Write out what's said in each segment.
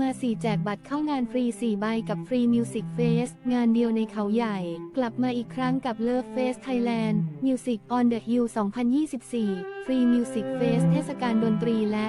มาสี่แจกบัตรเข้างานฟรี 4 ใบกับฟรีมิวสิกเฟสงานเดียวในเขาใหญ่ กลับมาอีกครั้งกับ Love Fest Thailand Music on the Hill 2024 ฟรีมิวสิกเฟสเทศกาลดนตรีและ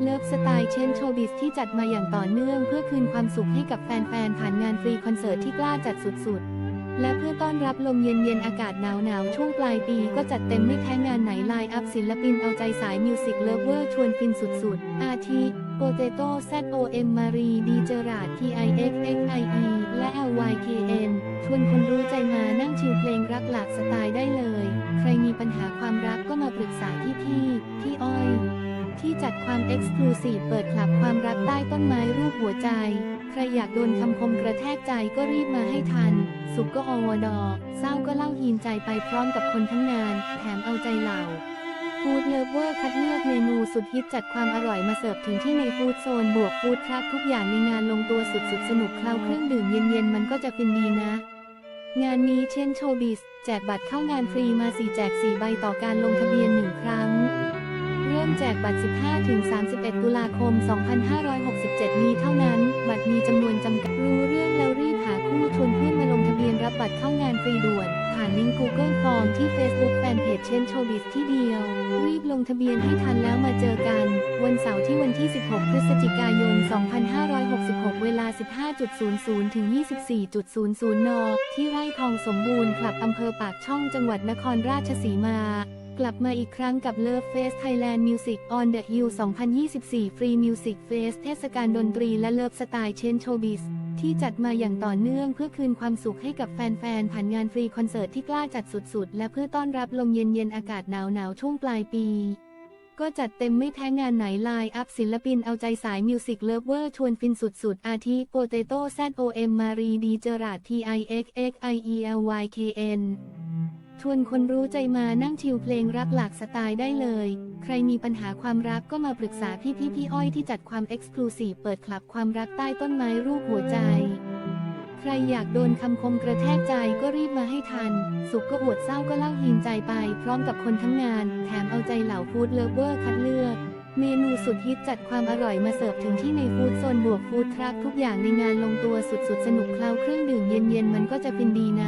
เลิฟสไตล์เชนโชบิสที่จัดมาอย่างต่อเนื่องเพื่อคืนความสุขให้กับแฟนๆ ผ่านงานฟรีคอนเสิร์ตที่กล้าจัดสุดๆและเพื่อต้อนรับลมเย็นๆ อากาศหนาวๆ ช่วงปลายปีก็จัดเต็มไม่แพ้งานไหนไลน์อัพศิลปินเอาใจสายมิวสิกเลิฟเวอร์ชวนฟินสุดๆ อาทิ โปเตโต้ ZOM มารีดีเจอราด TIXXIE และ LYKN ชวนคนรู้ใจมานั่งชิลเพลงรักหลากสไตล์ได้เลย ใครมีปัญหาความรักก็มาปรึกษาที่พี่พี่อ้อย ที่จัดความเอ็กซ์คลูซีฟเปิดคลับความรักใต้ต้นไม้รูปหัวใจ ใครอยากโดนคำคมกระแทกใจก็รีบมาให้ทัน สุขก็อวดอเศร้าก็เล่าฮีนใจไปพร้อมกับคนทั้งงาน แถมเอาใจเหล่า ฟู้ดเลิฟเวอร์คัดเลือกเมนูสุดฮิตจัดความอร่อยมาเสิร์ฟถึงที่ในฟู้ดโซนบวกฟู้ดทรัคทุกอย่างในงานลงตัวสุดๆสนุกคล้าเครื่องดื่มเย็นๆ มันก็จะฟินดีนะ งานนี้เช่นโชบิส แจกบัตรเข้างานฟรีมา4แจก 4 ใบต่อการลงทะเบียน 1 ครั้ง เริ่มแจกบัตร 15-31 ตุลาคม 2567 นี้เท่านั้น บัตรมีจำนวนจำกัดรู้เรื่องแล้ว บัตรเข้างานฟรีด่วน ผ่านลิงก์ Google Form ที่ Facebook Fanpage เช่นโชว์บิสที่เดียว รีบลงทะเบียนให้ทันแล้วมาเจอกัน วันเสาร์ที่วันที่ 16 พฤศจิกายน 2566 เวลา 15.00 ถึง 24.00 น ที่ไร่ทองสมบูรณ์คลับอำเภอปากช่องจังหวัดนครราชสีมากลับมาอีกครั้งกับ Love Fest Thailand Music on the Hill 2024 Free Music Fest เทศกาลดนตรีและเลิฟส ที่จัดมาอย่างต่อเนื่องเพื่อคืนความสุขให้กับแฟนๆ ผ่านงานฟรีคอนเสิร์ตที่กล้าจัดสุดๆ และเพื่อต้อนรับลมเย็นๆ อากาศหนาวๆ ช่วงปลายปี ก็จัดเต็มไม่แพ้งานไหนไลน์อัพศิลปินเอาใจสายมิวสิกเลิฟเวอร์ชวนฟินสุดๆ อาทิโปเตโต้ ZOM มมารีดีเจอราด TIXXIELYKN ชวนคนรู้ใจมานั่งชิลเพลงรักหลากสไตล์ได้เลย ใครมีปัญหาความรักก็มาปรึกษาพี่พี่ๆพี่อ้อยที่จัดความเอ็กซ์คลูซีฟเปิดคลับความรักใต้ต้นไม้รูปหัวใจ ใครอยากโดนคำคมกระแทกใจก็รีบมาให้ทัน สุขก็อวดเศร้าก็เล่าหินใจไป พร้อมกับคนทั้งงาน แถมเอาใจเหล่าฟู้ดเลเวอร์คัดเลือกเมนูสุดฮิตจัดความอร่อยมาเสิร์ฟถึงที่ในฟู้ดโซนบวกฟู้ดทรัคทุกอย่างในงานลงตัวสุดๆสนุกคล้าเครื่องดื่มเย็นๆมันก็จะฟินดีนะ